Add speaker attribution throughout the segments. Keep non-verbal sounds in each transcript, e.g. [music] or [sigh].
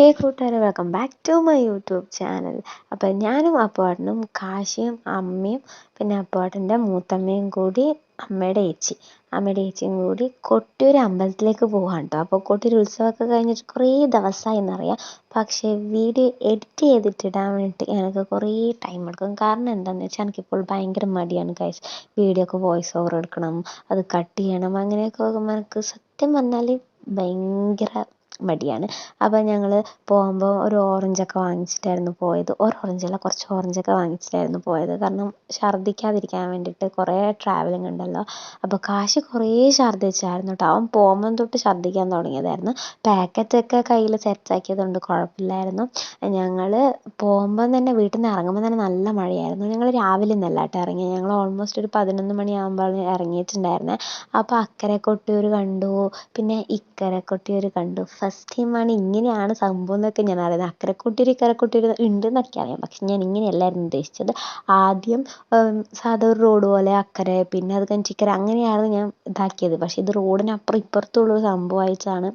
Speaker 1: ഹേ കൂട്ടുകാരെ welcome back to my YouTube channel അപ്പം ഞാനും അപ്പാട്ടനും കാശിയും അമ്മയും പിന്നെ അപ്പാട്ടന്റെ മൂത്തമ്മയും കൂടി അമ്മയുടെ ഏച്ചി. അമ്മയുടെ ഏച്ചിയും കൂടി കൊട്ടിയൂർ അമ്പലത്തിലേക്ക് പോകാൻ കേട്ടോ അപ്പോൾ കൊട്ടിയൂർ ഉത്സവമൊക്കെ കഴിഞ്ഞിട്ട് കുറേ ദിവസമായി എന്നറിയാം. പക്ഷേ വീഡിയോ എഡിറ്റ് ചെയ്തിട്ടിടാൻ വേണ്ടിയിട്ട് എനിക്ക് കുറേ ടൈം എടുക്കും. കാരണം എന്താണെന്ന് വെച്ചാൽ എനിക്കിപ്പോൾ ഭയങ്കര മടിയാണ് ഗൈസ് വീഡിയോ ഒക്കെ വോയിസ് ഓവർ എടുക്കണം അത് കട്ട് ചെയ്യണം അങ്ങനെയൊക്കെ എനിക്ക് സത്യം പറഞ്ഞാൽ ഭയങ്കര മടിയാണ്. അപ്പോൾ ഞങ്ങൾ പോകുമ്പോൾ ഒരു ഓറഞ്ചൊക്കെ വാങ്ങിച്ചിട്ടായിരുന്നു പോയത്. ഒരു ഓറഞ്ചല്ല കുറച്ച് ഓറഞ്ചൊക്കെ വാങ്ങിച്ചിട്ടായിരുന്നു പോയത്. കാരണം ഛർദ്ദിക്കാതിരിക്കാൻ വേണ്ടിയിട്ട് കുറേ ട്രാവലിംഗ് ഉണ്ടല്ലോ. അപ്പോൾ കാശ് കുറേ ഛർദ്ദിച്ചായിരുന്നു കേട്ടോ അവൻ പോകുമ്പം തൊട്ട് ഛർദ്ദിക്കാൻ തുടങ്ങിയതായിരുന്നു. പാക്കറ്റൊക്കെ കയ്യിൽ സെറ്റാക്കിയതുകൊണ്ട് കുഴപ്പമില്ലായിരുന്നു. ഞങ്ങൾ പോകുമ്പം തന്നെ വീട്ടിൽ നിന്ന് ഇറങ്ങുമ്പോൾ തന്നെ നല്ല മഴയായിരുന്നു. ഞങ്ങൾ രാവിലെ നിന്നല്ല കേട്ടോ ഇറങ്ങിയത് ഞങ്ങൾ ഓൾമോസ്റ്റ് ഒരു പതിനൊന്ന് മണിയാകുമ്പോഴാണ് ഇറങ്ങിയിട്ടുണ്ടായിരുന്നത് അപ്പോൾ അക്കരെ കൊട്ടിയൂർ കണ്ടു. പിന്നെ ഇക്കരെ കൊട്ടിയൂർ കണ്ടു. ഫസ്റ്റ് ടൈമാണ് ഇങ്ങനെയാണ് സംഭവം എന്നൊക്കെ ഞാൻ അറിയുന്നത്. അക്കരെ കൊട്ടിയൂർ ഇക്കരെ ഉണ്ട് എന്നൊക്കെ അറിയാം പക്ഷെ ഞാൻ ഇങ്ങനെയല്ലായിരുന്നു ഉദ്ദേശിച്ചത്. ആദ്യം സാധാ ഒരു റോഡ് പോലെ അക്കരെ പിന്നെ അത് കഴിഞ്ഞിട്ട് ഇക്കരെ അങ്ങനെയാണ് ഞാൻ ഇതാക്കിയത്. പക്ഷെ ഇത് റോഡിനപ്പുറം ഇപ്പുറത്തുള്ളൊരു സംഭവമായിട്ടാണ്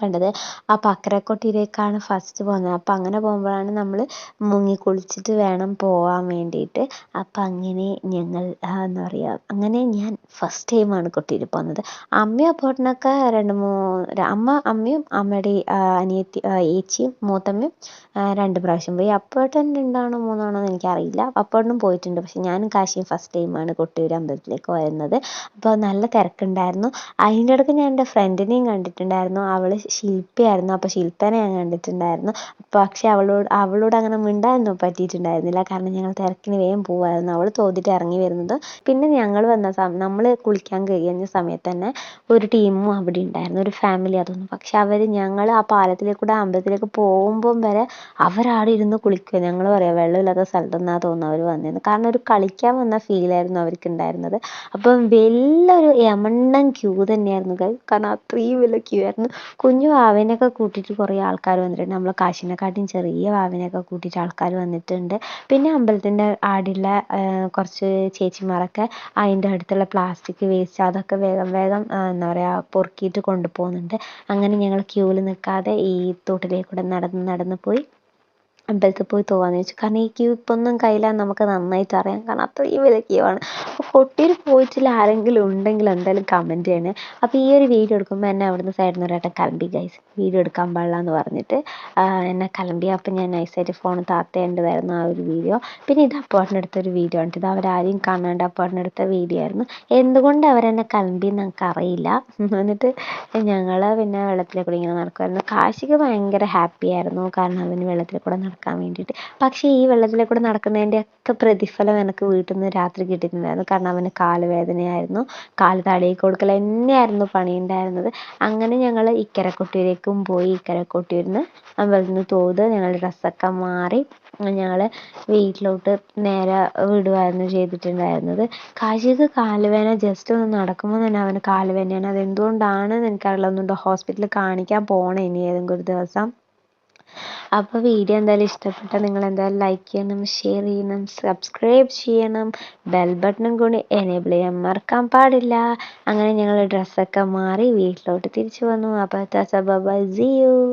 Speaker 1: കണ്ടത്. അപ്പോൾ അക്കരക്കൊട്ടിയിലേക്കാണ് ഫസ്റ്റ് പോകുന്നത്. അപ്പോൾ അങ്ങനെ പോകുമ്പോഴാണ് നമ്മൾ മുങ്ങി കുളിച്ചിട്ട് വേണം പോകാൻ വേണ്ടിയിട്ട്. അപ്പം അങ്ങനെ ഞങ്ങൾ എന്താ പറയുക അങ്ങനെ ഞാൻ ഫസ്റ്റ് ടൈമാണ് കൊട്ടിയിൽ പോകുന്നത്. അമ്മയും അപ്പോട്ടനൊക്കെ രണ്ട് മൂന്ന് അമ്മ അമ്മയും അമ്മയുടെ അനിയത്തി ഏച്ചിയും മൂത്തമ്മയും രണ്ട് പ്രാവശ്യം പോയി. അപ്പോട്ടൻ രണ്ടാണോ മൂന്നാണോ എന്ന് എനിക്കറിയില്ല. അപ്പോട്ടനും പോയിട്ടുണ്ട്. പക്ഷെ ഞാനും കാശിയും ഫസ്റ്റ് ടൈമാണ് കൊട്ടിയൂർ അമ്പലത്തിലേക്ക് വരുന്നത്. അപ്പോൾ നല്ല തിരക്കുണ്ടായിരുന്നു. അതിന്റെ ഇടയ്ക്ക് ഞാൻ എന്റെ ഫ്രണ്ടിനെയും കണ്ടിട്ടുണ്ടായിരുന്നു. അവൾ ശില്പയായിരുന്നു. അപ്പോൾ ശില്പനെ ഞാൻ കണ്ടിട്ടുണ്ടായിരുന്നു. പക്ഷെ അവളോട് അവളോട് അങ്ങനെ മിണ്ടാനൊന്നും പറ്റിയിട്ടുണ്ടായിരുന്നില്ല. കാരണം ഞങ്ങൾ തിരക്കിന് വേഗം പോവായിരുന്നു. അവൾ തോന്നിട്ട് ഇറങ്ങി വരുന്നത്. പിന്നെ ഞങ്ങൾ വന്ന സമയം നമ്മൾ കുളിക്കാൻ കഴിഞ്ഞ സമയത്ത് തന്നെ ഒരു ടീമും അവിടെ ഉണ്ടായിരുന്നു. ഒരു ഫാമിലി അതൊന്നും പക്ഷെ അവർ ഞങ്ങൾ ആ പാലത്തിലേക്കൂടെ അമ്പലത്തിലേക്ക് പോകുമ്പം വരെ അവരാടെ ഇരുന്ന് കുളിക്കുക ഞങ്ങൾ പറയാം വെള്ളമില്ലാത്ത സ്ഥലത്തുനിന്നാണ് തോന്നുന്നു അവർ വന്നിരുന്നത് കാരണം ഒരു കളിക്കാൻ വന്ന ഫീലായിരുന്നു അവർക്ക് ഉണ്ടായിരുന്നത്. അപ്പം വലിയൊരു യമണ്ണം ക്യൂ തന്നെയായിരുന്നു കാരണം അത്രയും വലിയ ക്യൂ ആയിരുന്നു. കുഞ്ഞു വാവേനെയൊക്കെ കൂട്ടിയിട്ട് കുറേ ആൾക്കാർ വന്നിട്ടുണ്ട്. നമ്മളെ കാശിനെക്കാട്ടിയും ചെറിയ വാവേനെയൊക്കെ കൂട്ടിയിട്ട് ആൾക്കാർ വന്നിട്ടുണ്ട്. പിന്നെ അമ്പലത്തിന്റെ ആടുള്ള കുറച്ച് ചേച്ചിമാരൊക്കെ അതിന്റെ അടുത്തുള്ള പ്ലാസ്റ്റിക് വേസ്റ്റ് അതൊക്കെ വേഗം വേഗം എന്താ പറയുക പൊറുക്കിയിട്ട് കൊണ്ടുപോകുന്നുണ്ട്. അങ്ങനെ ഞങ്ങൾ ക്യൂവിൽ നിൽക്കാതെ ഈ തോട്ടിലേക്കൂടെ നടന്ന് നടന്ന് പോയി. അമ്പലത്തിൽ പോയി തോവാന്ന് വെച്ചു കാരണം ഈ ക്യൂ ഇപ്പൊ ഒന്നും കയ്യിലാന്ന് നമുക്ക് നന്നായിട്ട് അറിയാം. കാരണം അത്രയും വലിയ ക്യൂ ആണ്. അപ്പോൾ കൊട്ടിയൂർ പോയിട്ടില്ല ആരെങ്കിലും ഉണ്ടെങ്കിൽ എന്തായാലും കമന്റ് ചെയ്യണേ. അപ്പോൾ ഈ ഒരു വീഡിയോ എടുക്കുമ്പോൾ എന്നെ അവിടുന്ന് സൈഡിൽ നിന്ന് ഒരേട്ടൻ കലമ്പി ഗൈസ് വീഡിയോ എടുക്കാൻ പാടില്ല എന്ന് പറഞ്ഞിട്ട് എന്നെ കലമ്പി. അപ്പോൾ ഞാൻ നൈസായിട്ട് ഫോൺ താത്തേണ്ടതായിരുന്നു ആ ഒരു വീഡിയോ പിന്നെ ഇത് അപ്പാട്ടിന് എടുത്ത ഒരു വീഡിയോ ആണ്. ഇത് അവരാരെയും കാണാണ്ട് അപ്പാട്ടിന് എടുത്ത വീഡിയോ ആയിരുന്നു. എന്തുകൊണ്ട് അവരെന്നെ എന്ന് നമുക്ക് അറിയില്ല. [laughs] എന്നിട്ട് ഞങ്ങൾ പിന്നെ വെള്ളത്തിലെ കൂടി ഇങ്ങനെ നടക്കുമായിരുന്നു കാശിക്ക് ഭയങ്കര ഹാപ്പി ആയിരുന്നു. കാരണം അവന് വെള്ളത്തിൽ കൂടെ നടക്കാൻ വേണ്ടിയിട്ട്. പക്ഷേ ഈ വെള്ളത്തിൽ കൂടെ നടക്കുന്നതിന്റെ ഒക്കെ പ്രതിഫലം എനിക്ക് വീട്ടിൽ നിന്ന് രാത്രി കിട്ടിയിട്ടുണ്ടായിരുന്നു. കാരണം അവന് കാൽ വേദനയായിരുന്നു കാൽ തടയിൽ കൊടുക്കൽ തന്നെയായിരുന്നു പണിയുണ്ടായിരുന്നത്. അങ്ങനെ ഞങ്ങൾ ഇക്കര കൊട്ടിയൂരേക്കും പോയി ഇക്കര നിന്ന് അമ്പലത്തിൽ നിന്ന് തോത് ഞങ്ങൾ ഡ്രസ്സൊക്കെ മാറി ഞങ്ങൾ വീട്ടിലോട്ട് നേരെ വിടുമായിരുന്നു ചെയ്തിട്ടുണ്ടായിരുന്നത്. കാശിക്ക് കാലുവേദന ജസ്റ്റ് ഒന്ന് നടക്കുമ്പോൾ തന്നെ അവന് കാലുവേദനയാണ്. അത് എന്തുകൊണ്ടാണെന്ന് എനിക്കറിയില്ല. ഒന്നുകൊണ്ട് ഹോസ്പിറ്റലിൽ കാണിക്കാൻ പോകണം ഇനി ഏതെങ്കിലും ഒരു ദിവസം. അപ്പോൾ വീഡിയോ എന്തായാലും ഇഷ്ടപ്പെട്ടാൽ നിങ്ങൾ എന്തായാലും ലൈക്ക് ചെയ്യണം ഷെയർ ചെയ്യണം സബ്സ്ക്രൈബ് ചെയ്യണം ബെൽ ബട്ടണും കൂടി എനേബിൾ ചെയ്യാൻ മറക്കാൻ പാടില്ല. അങ്ങനെ ഞങ്ങൾ ഡ്രസ്സൊക്കെ മാറി വീട്ടിലോട്ട് തിരിച്ചു വന്നു. അപ്പോൾ ബൈ സി യു